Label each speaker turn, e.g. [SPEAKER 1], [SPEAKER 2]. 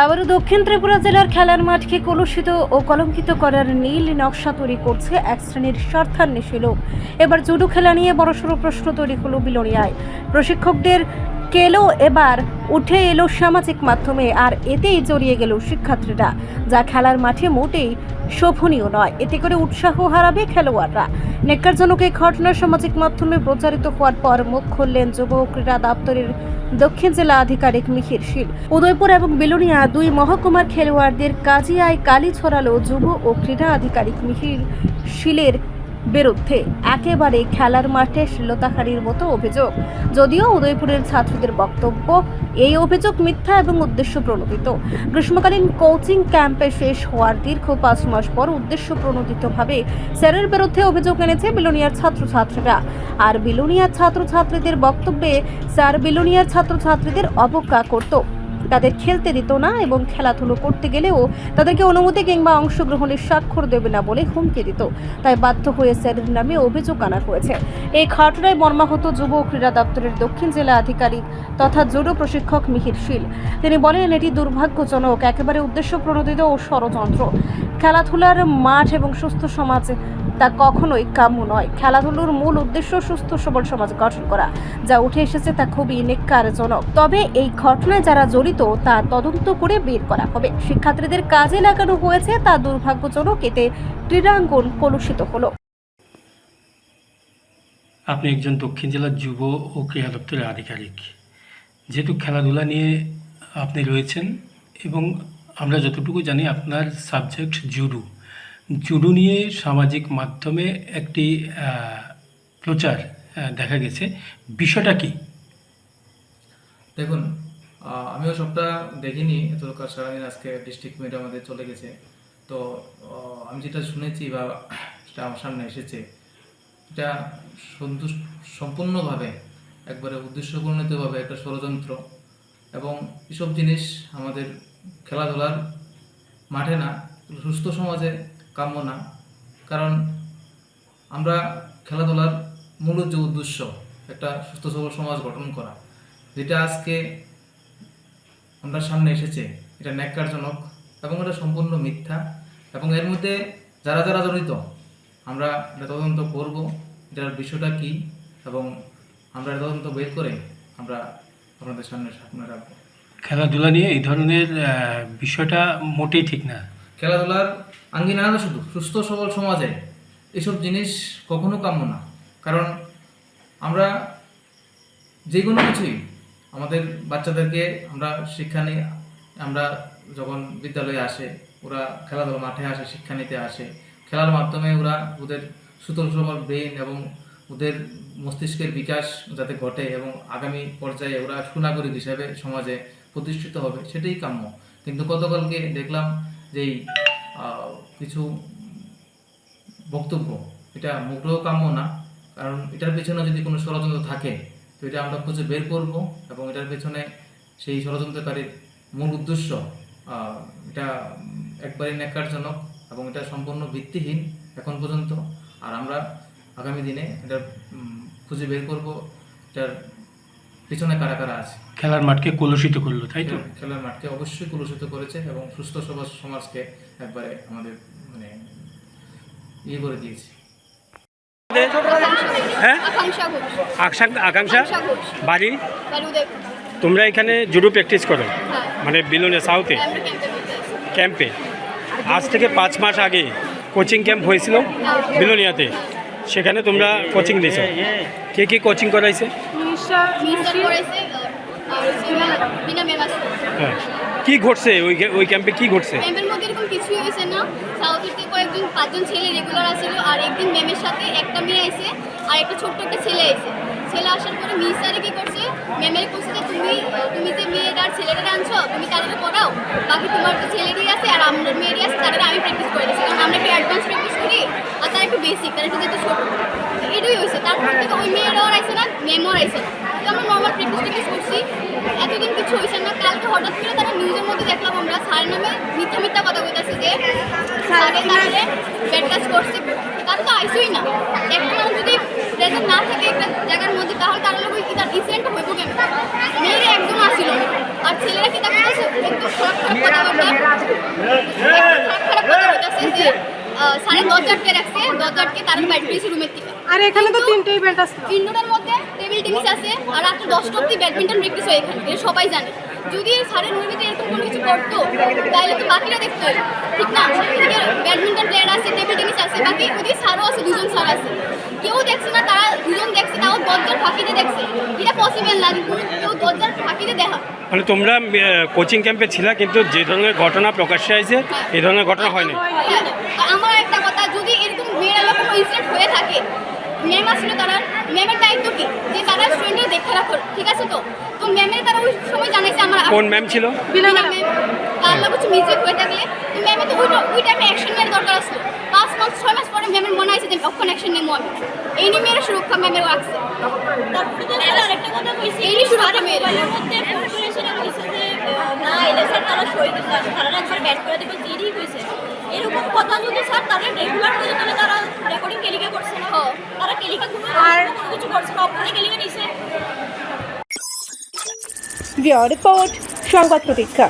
[SPEAKER 1] আবারও দক্ষিণ ত্রিপুরা জেলার খেলার মাঠকে কলুষিত ও কলঙ্কিত করার নীল নকশা তৈরি করছে এক শ্রেণির স্বার্থান্বেষী লোক। এবার জুডো খেলা নিয়ে বড়সড় প্রশ্ন তৈরি হলো বিলনিয়ায়। প্রশিক্ষকদের কেলো এবার উঠে এলো সামাজিক মাধ্যমে, আর এতেই জড়িয়ে গেল শিক্ষার্থীরা, যা খেলার মাঠে মোটেই শোভনীয় নয়। এতে করে উৎসাহ হারাবে খেলোয়াড়রা। নেককারজনক এই ঘটনা সামাজিক মাধ্যমে প্রচারিত হওয়ার পর মুখ খুললেন যুব ক্রীড়া দপ্তরের দক্ষিণ জেলা আধিকারিক মিহির শীল। উদয়পুর এবং বিলোনিয়া দুই মহকুমার খেলোয়াড়দের কাজিয়ায় কালি ছড়ালো যুব ও ক্রীড়া আধিকারিক মিহির শীলের বিরুদ্ধে একেবারে খেলার মাঠে শ্লীলতাহারির মতো অভিযোগ। যদিও উদয়পুরের ছাত্রদের বক্তব্য, এই অভিযোগ মিথ্যা এবং উদ্দেশ্য প্রণোদিত। গ্রীষ্মকালীন কোচিং ক্যাম্পে শেষ হওয়ার দীর্ঘ পাঁচ মাস পর উদ্দেশ্য প্রণোদিতভাবে স্যারের বিরুদ্ধে অভিযোগ এনেছে বিলোনিয়ার ছাত্রছাত্রীরা। আর বিলোনিয়ার ছাত্রছাত্রীদের বক্তব্যে স্যার বিলোনিয়ার ছাত্রছাত্রীদের অবজ্ঞা করত। তাদের খেলতে দিত না এবং খেলাধুলো করতে গেলেও তাদেরকে অনুমতি কিংবা অংশগ্রহণের স্বাক্ষর দেবে না বলে হুমকি দিত। তাই বাধ্য হয়ে স্যারের নামে অভিযোগ আনা হয়েছে। এই ঘটনায় মর্মাহত যুব ক্রীড়া দপ্তরের দক্ষিণ জেলা আধিকারিক তথা জুডো প্রশিক্ষক মিহির শীল। তিনি বলেন, এটি দুর্ভাগ্যজনক, একেবারে উদ্দেশ্য প্রণোদিত ও ষড়যন্ত্র। খেলাধুলার মাঠ এবং সুস্থ সমাজ তা কখনোই কাম্য নয়। খেলাধুলোর মূল উদ্দেশ্য সুস্থ সবল সমাজ গঠন করা, যা উঠে এসেছে তা খুবই নেককারজনক। তবে এই ঘটনায় যারা জড়িত, তা তদন্ত করে বের করা হবে। শিক্ষার্থীদের কাজে লাগানো হয়েছে, তা দুর্ভাগ্যজনক। এতে ক্রীড়াঙ্গন কলুষিত হলো।
[SPEAKER 2] আপনি একজন দক্ষিণ জেলার যুব ও ক্রীড়া দপ্তরের আধিকারিক। যেহেতু খেলাধুলা নিয়ে আপনি রয়েছেন এবং আমরা যতটুকু জানি আপনার সাবজেক্ট জুডো জুডো নিয়ে সামাজিক মাধ্যমে একটি প্রচার দেখা গেছে। বিষয়টা কি?
[SPEAKER 3] দেখুন আমিও সবটা দেখিনি এতটুকু সারাদিন আজকে ডিস্ট্রিক্ট মিডিয়া আমাদের চলে গেছে। তো আমি যেটা শুনেছি বা সেটা আমার সামনে এসেছে, এটা সন্তুষ্ট, সম্পূর্ণভাবে, একবারে উদ্দেশ্যপূর্ণিতভাবে একটা ষড়যন্ত্র। এবং এসব জিনিস আমাদের খেলাধুলার মাঠে না, সুস্থ সমাজে কাম্য না। কারণ আমরা খেলাধুলার মূল যে উদ্দেশ্য, একটা সুস্থ সবল সমাজ গঠন করা, যেটা আজকে আমরা সামনে এসেছে, এটা ন্যাক্কারজনক এবং এটা সম্পূর্ণ মিথ্যা। এবং এর মধ্যে যারা যারা জড়িত, আমরা এটা তদন্ত করব, এটার বিষয়টা কি, এবং আমরা তদন্ত বের করে আমরা আপনাদের সামনে সামনে রাখব।
[SPEAKER 2] খেলাধুলা নিয়ে এই ধরনের বিষয়টা মোটেই ঠিক না।
[SPEAKER 3] খেলাধুলার আঙ্গিনা না শুধু সুস্থ সবল সমাজে এসব জিনিস কখনো কাম্য না। কারণ আমরা যে কোনো কিছুই আমাদের বাচ্চাদেরকে আমরা শিক্ষা নিই, আমরা যখন বিদ্যালয়ে আসে, ওরা খেলাধুলা মাঠে আসে, শিক্ষা নিতে আসে। খেলার মাধ্যমে ওরা ওদের সুতল সবল ব্রেন এবং ওদের মস্তিষ্কের বিকাশ যাতে ঘটে এবং আগামী পর্যায়ে ওরা সুনাগরিক হিসাবে সমাজে প্রতিষ্ঠিত হবে, সেটাই কাম্য। কিন্তু গতকালকে দেখলাম যে কিছু বক্তব্য, এটা মুগ্ধও কাম্য না, কারণ এটার পেছনে যদি কোনো ষড়যন্ত্র থাকে, তো এটা আমরা খুঁজে বের করব এবং এটার পেছনে সেই ষড়যন্ত্রকারীর মূল উদ্দেশ্য এটা একবারই ন্যাক্কারজনক এবং এটা সম্পূর্ণ ভিত্তিহীন এখন পর্যন্ত। আর আমরা আগামী দিনে এটা খুঁজে বের করব, এটার পিছনে কারা কারা আছে?
[SPEAKER 2] খেলার মাঠকে কলুষিত করল তাই তো?
[SPEAKER 3] খেলার মাঠকে অবশ্যই কলুষিত করেছে এবং সুস্থ সমাজ সমাজকে একবারে আমাদের মানে ইয়ে করে দিয়েছে।
[SPEAKER 2] হ্যাঁ?
[SPEAKER 4] আকাঙ্ক্ষা
[SPEAKER 2] বাড়ি? তোমরা এখানে জুডো প্র্যাকটিস করো
[SPEAKER 4] হ্যাঁ।
[SPEAKER 2] মানে বিলোনে সাউথে?
[SPEAKER 4] ক্যাম্পে
[SPEAKER 2] ক্যাম্পে? আজ থেকে পাঁচ মাস আগে কোচিং ক্যাম্প হয়েছিল বিলোনিয়াতে? সেখানে তোমরা কোচিং দিয়েছ কে কে কোচিং করাইছে? হ্যাঁ। কি ঘটছে ওই ওই ক্যাম্পে কি ঘটছে?
[SPEAKER 4] ক্যাম্পের মধ্যে এরকম কিছুই হয়েছে না। সাউথ থেকে কয়েকজন পাঁচজন ছেলে রেগুলার আসছিল আর একদিন ম্যামের সাথে একটা মেয়ে এসে আর একটা ছোট্ট একটা ছেলে এসে ছেলে আসার পরে মিস স্যারে কি করছে? ম্যামের করছে যে তুমি তুমি যে মেয়েটার আনছো তুমি তাদের পড়াও। বাকি তোমার যে আছে আর আমার মেয়েরই আছে তাদের আমি প্র্যাকটিস করে কারণ আমরা একটু অ্যাডভান্স প্র্যাকটিস করি আর তারা একটু বেসিক তারা একটু যেহেতু ছোটো এটাই হয়েছে। তারপর থেকে ওই মেয়েরাও আইসে না মেমও আইসে তো আমরা নর্মাল প্র্যাকটিস প্র্যাকটিস করছি। এতদিন কিছু হয়েছে না। কালকে হঠাৎ করে তারা নিউজের মধ্যে দেখলাম আমরা স্যারের নামে মিথ্যা মিথ্যা কথা বলতেছে যে স্যারে তাহলে ব্যাড কাজ করছে। তারা তো আইসই না। একটা মানুষ যদি প্রেজেন্ট না থাকে একটা জায়গার মধ্যে তাহলে তার লোক কি তার ইনসিডেন্ট হইব কেন মেয়েরা একদম আসিল না আর ছেলেরা কি তাকে কাছে একটু খারাপ খারাপ কথাবার্তা খারাপ খারাপ কথা বলতেছে যে আহ, সাড়ে দশ আটকে রাখছে দশ আটকে তারা বাইট পেয়েছে রুমের থেকে
[SPEAKER 1] আর এখানে তো তিনটেই ব্যাট আছে।
[SPEAKER 4] ইনডোরের মধ্যে টেবিল টেনিস আছে আর রাত্রে দশটা অব্দি ব্যাডমিন্টন প্র্যাকটিস হয় এখানে এটা সবাই জানে। যদি স্যারের রুমিতে এরকম কোনো কিছু করতো তাহলে তো বাকিরা দেখতো। ঠিক না? ব্যাডমিন্টন প্লেয়ার আছে। বাকি ওদিকে স্যারও আছে দুজন স্যার আছে। কেউ দেখছে না তারা দুজন দেখছে তাও দরজার ফাঁকিতে দেখছে। এটা পসিবল না কেউ দরজার ফাঁকিতে দেখা।
[SPEAKER 5] মানে তোমরা কোচিং ক্যাম্পে ছিলা কিন্তু যে ধরনের ঘটনা প্রকাশ্যে আইছে এই ধরনের ঘটনা হয়নি।
[SPEAKER 4] হ্যাঁ, আমার একটা কথা যদি এরকম মেয়েরা কোনো ইনসিডেন্ট হয়ে থাকে ম্যাম আসলে তারা ম্যামের দায়িত্ব কি? যে তারা স্টুডেন্টের দেখে রাখো ঠিক আছে তো? তো ম্যামের তারা ওই সময় জানাইছে আমার
[SPEAKER 5] কোন ম্যাম ছিল?
[SPEAKER 4] বিনা ম্যাম তার লোক কিছু মিস্টেক হয়ে থাকলে তো ম্যামে তো ওই ওই টাইমে অ্যাকশন নেওয়ার দরকার আসলো পাঁচ মাস ছয় মাস পরে ম্যামের মনে আছে যে অক্ষণ অ্যাকশন নেব আমি। এই নিয়ে মেয়েরা সুরক্ষা ম্যামের রাখছে
[SPEAKER 6] তারপরে তো স্যার আরেকটা কথা কইছে
[SPEAKER 4] এই নিয়ে সুরক্ষা মেয়েরা।
[SPEAKER 6] না এলে স্যার তারা একবার ব্যাট করে দেবে দেরি কইছে এরকম কথা যদি স্যার তারা রেগুলার করে তাহলে তারা রেকর্ডিং কেলিকা করছে না
[SPEAKER 4] হ্যাঁ।
[SPEAKER 6] তারা কেলিকা কোনো
[SPEAKER 1] আর-
[SPEAKER 6] কিছু করছে
[SPEAKER 1] সংবাদ প্রতীক্ষা।